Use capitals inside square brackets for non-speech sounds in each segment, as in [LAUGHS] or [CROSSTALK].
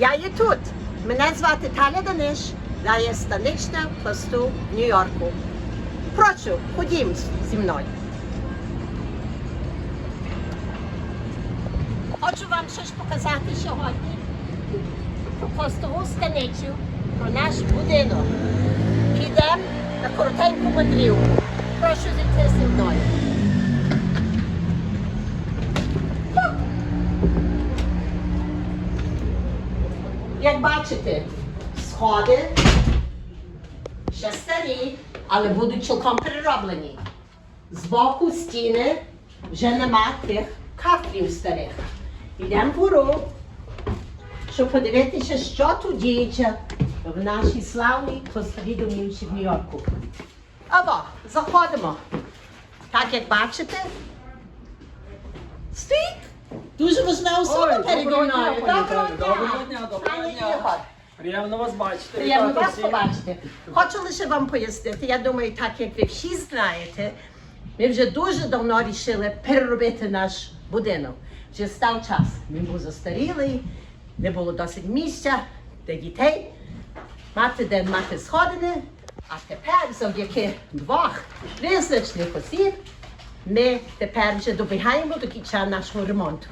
Я є тут. Мене звати Таня Даниш. Я є станична пласту в Нью-Йорку. Прошу, ходім зі мною. Хочу вам щось показати сьогодні про пластову станицю, про наш будинок. Підемо на коротеньку мандрівку. Прошу зійти зі мною. Як бачите, сходи ще старі, але будуть цілком перероблені. Збоку стіни вже нема тих кафлів старих. Йдемо вгору, щоб подивитися, що тут діється в нашій славній пластовій домівці в Нью-Йорку. Або заходимо. Так як бачите, стоїть дуже важна особа доброго дня, Доброго дня! доброго дня, доброго дня. Приємно вас бачити. Приємно вас побачити. Хочу лише вам пояснити. Я думаю, так як ви всі знаєте, ми вже дуже давно вирішили переробити наш будинок. Вже став час. Він був застарілий, не було досить місця для дітей. Мати де мати сходини. А тепер, завдяки двох визначних осіб, ми тепер вже добігаємо до кінця нашого ремонту.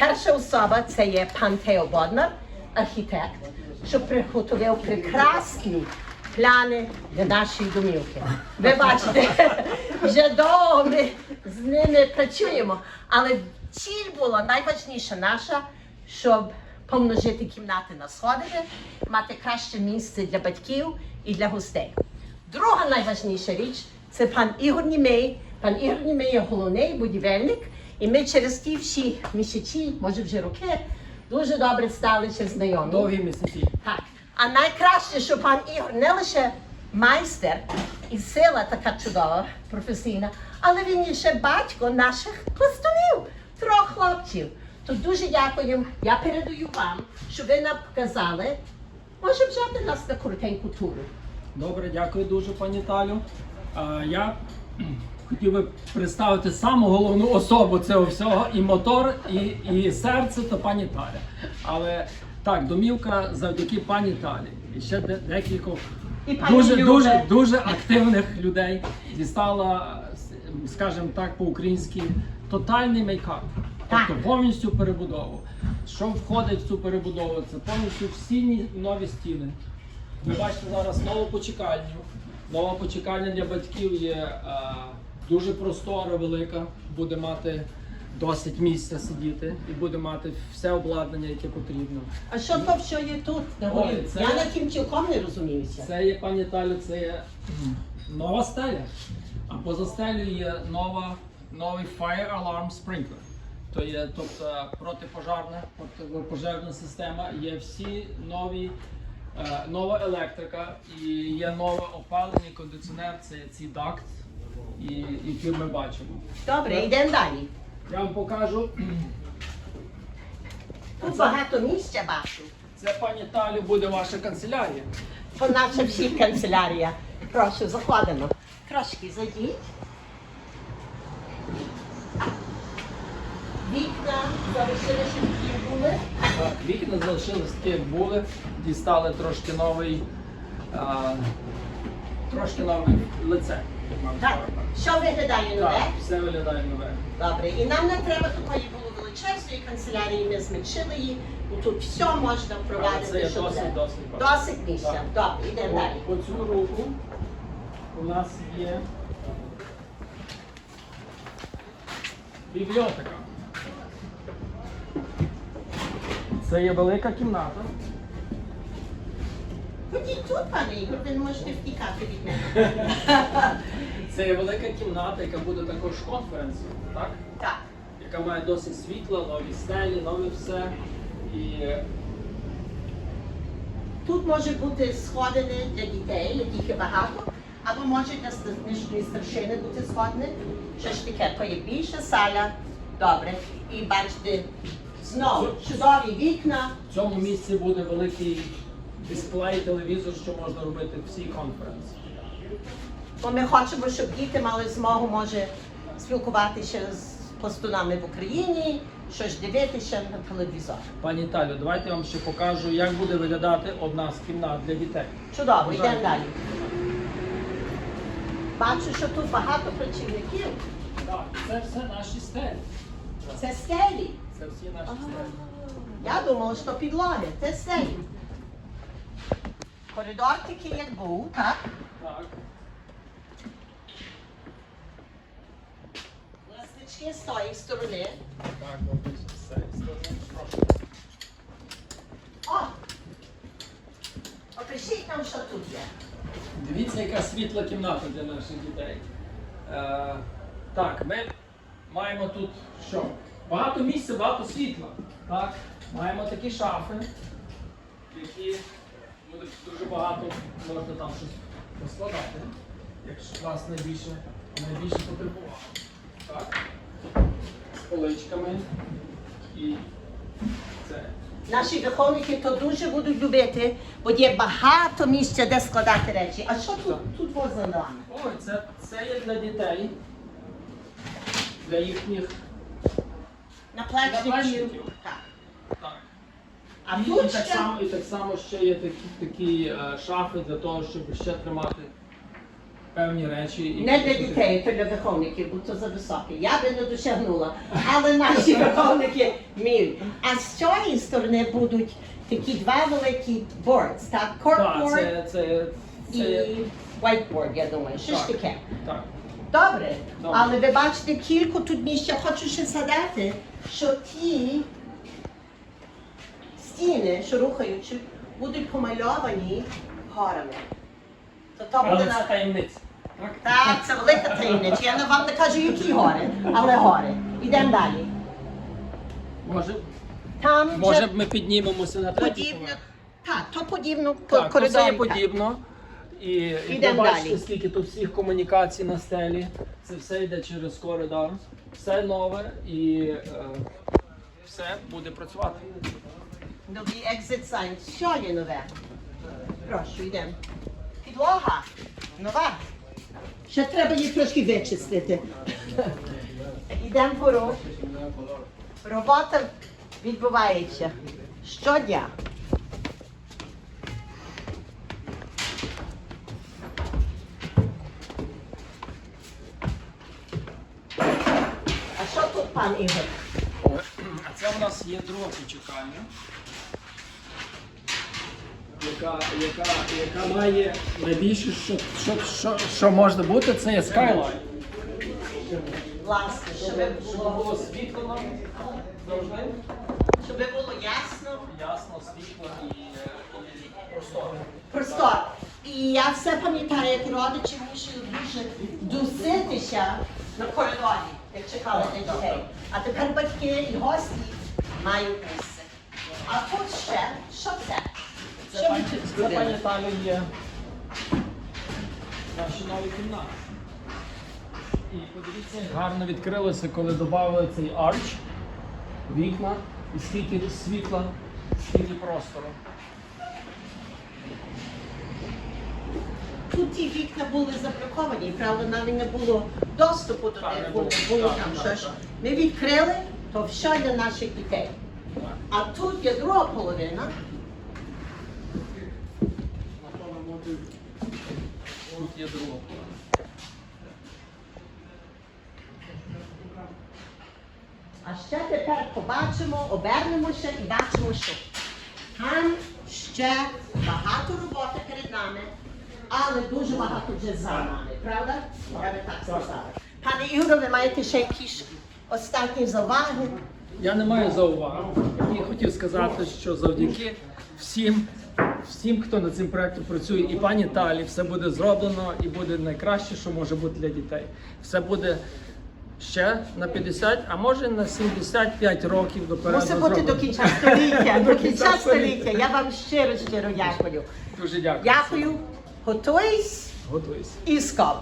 Перша особа це є пан Тео Боднар, архітект, що приготував прекрасні плани для нашої домівки. Ви бачите, [LAUGHS] вже довго ми з ними працюємо, але ціль була найважніша наша, щоб помножити кімнати на сходини, мати краще місце для батьків і для гостей. Друга найважніша річ це пан Ігор Німей. Пан Ігор Німей є головний будівельник, і ми через ті всі місяці, може вже роки, дуже добре стали ще знайомі. Довгі місяці. Так. А найкраще, що пан Ігор не лише майстер і сила така чудова, професійна, але він є ще батько наших пластунів, трьох хлопців. То дуже дякую. Я передаю вам, щоб ви нам показали. Може взяти нас на коротеньку туру. Добре, дякую дуже, пані Талю. А, я хотів би представити саму головну особу цього всього, і мотор, і, і серце, то пані Таля. Але так, домівка завдяки пані Талі. І ще де- декількох дуже, дуже, дуже активних людей дістала, скажімо так, по-українськи, тотальний мейкап. Тобто повністю перебудову. Що входить в цю перебудову? Це повністю всі нові стіни. Ви бачите зараз нову почекальню. Нова почекальня для батьків є е, дуже простора, велика, буде мати досить місця сидіти і буде мати все обладнання, яке потрібно. А що то все є тут? на горі? Ой, це- Я на цілком не розуміюся. Це є, пані Талю, це є нова стеля. А поза стелею є нова, новий Fire Alarm Sprinkler. То є тобто протипожарна, протипожежна система, є всі нові, е, нова електрика і є нове опалення, кондиціонер, це ці дакт, і, які ми бачимо. Добре, йдемо далі. Я вам покажу. Тут багато місця бачу. Це пані Талю буде ваша канцелярія. То наша всі канцелярія. Прошу, заходимо. Трошки зайдіть. Вікна залишилися які були. Так, вікна залишились такі, як були, дістали трошки новий, а, трошки нове лице. Так, що виглядає нове? Так, все виглядає нове. Добре. І нам не треба такої було величезної канцелярії, ми зменшили її. Тут все можна впровадити. це є що досить, буде. досить. Досить місця. Добре, йдемо далі. По цю руку у нас є бібліотека. Це є велика кімната. Ходіть тут, пане Ігор, ви не можете втікати від мене. [LAUGHS] Це є велика кімната, яка буде також конференцією, так? Так. яка має досить світла, нові стелі, нове все. І Тут може бути сходини для дітей, яких є багато, або може для станичної старшини бути сходини. Що ж таке, то є більша саля, добре. І бачите, знову чудові вікна. в цьому місці буде великий дисплей, телевізор, що можна робити всі конференції. Бо ми хочемо, щоб діти мали змогу може спілкуватися з пластунами в Україні, щось дивитися на телевізор. Пані Талю, давайте я вам ще покажу, як буде виглядати одна з кімнат для дітей. Чудово, йдемо далі. Бачу, що тут багато працівників. Так, це все наші стелі. Це стелі. Це всі наші стелі. Я думала, що підлоги, це стелі. Коридор такий, як був, так? Так. Лестнички з тої сторони. Так, добре, все. Прошу. О! Опишіть нам, що тут є. Дивіться, яка світла кімната для наших дітей. Е, так, ми маємо тут що? Багато місця, багато світла. Так, маємо такі шафи, які буде дуже багато можна там щось поскладати, якщо вас найбільше, найбільше потребувало. Так? Поличками і це. Наші виховники то дуже будуть любити, бо є багато місця, де складати речі. А що тут, тут возле нами? Ой, це, це є для дітей, для їхніх. Наплечників. Так. Так. А і, тут і, так само, і так само ще є такі, такі е, шафи для того, щоб ще тримати певні речі. і- не для дітей, то для виховників, бо то за високе. Я би не досягнула, але наші виховники вміють. А з цієї сторони будуть такі два великі boards, так? Так, Corkboard це, це, це, і whiteboard, я думаю. Що ж Так. таке? так. Добре, Добре. але ви бачите кілька тут місця. Хочу ще згадати, що ті стіни, що рухаючи, будуть помальовані горами. То то буде Але на... це таємниця. Так? Це велика таємниця. Я не вам не кажу, які гори, але гори. Ідемо далі. Може, Там може вже ми піднімемося на третій подібно. поверх? Так, то подібно по Так, то все є подібно. І, і ви Ідемо бачите, далі. скільки тут всіх комунікацій на стелі. Це все йде через коридор. Все нове і е, все буде працювати. Нові exit signs. Що є нове? Прошу, йдемо. Підлога. Нова. Ще треба її трошки вичистити. Йдемо вгору. Робота відбувається щодня. А що тут, пан Ігор? А це у нас є друга почекальня, яка, яка, яка має найбільше, що, що, що, що може бути, це є Skyline. Власне, щоб Щоб було, світло завжди, щоб було ясно. ясно, світло і, е, і простор. Простор. І я все пам'ятаю, як родичі мусили дуже дуситися на коридорі, як чекали на дітей. А тепер батьки і гості мають місце. А тут ще, що це? Це пані, це пані Талі є наші нові кімнати. І подивіться, як гарно відкрилося, коли додали цей арч, вікна, і скільки світла, скільки простору. Тут ті вікна були заблоковані, правда, навіть не було доступу до них, було. було, було Так, там так, щось. так. Ми відкрили, то все для наших дітей. А тут є друга половина. Тут є друга. А ще тепер побачимо, обернемося і бачимо, що там ще багато роботи перед нами, але дуже багато вже за нами, правда? Я би так сказала. Пане Ігоре, ви маєте ще якісь останні зауваги? Я не маю зауваг. Я хотів сказати, що завдяки всім, всім, хто над цим проектом працює, і пані Талі, все буде зроблено і буде найкраще, що може бути для дітей. Все буде ще на 50, а може на 75 років до Мусить бути до кінця століття, до [LAUGHS] кінця століття. століття. Я вам щиро щиро дякую. Дуже дякую. Дякую. Готуйсь Готуюсь. і скоп.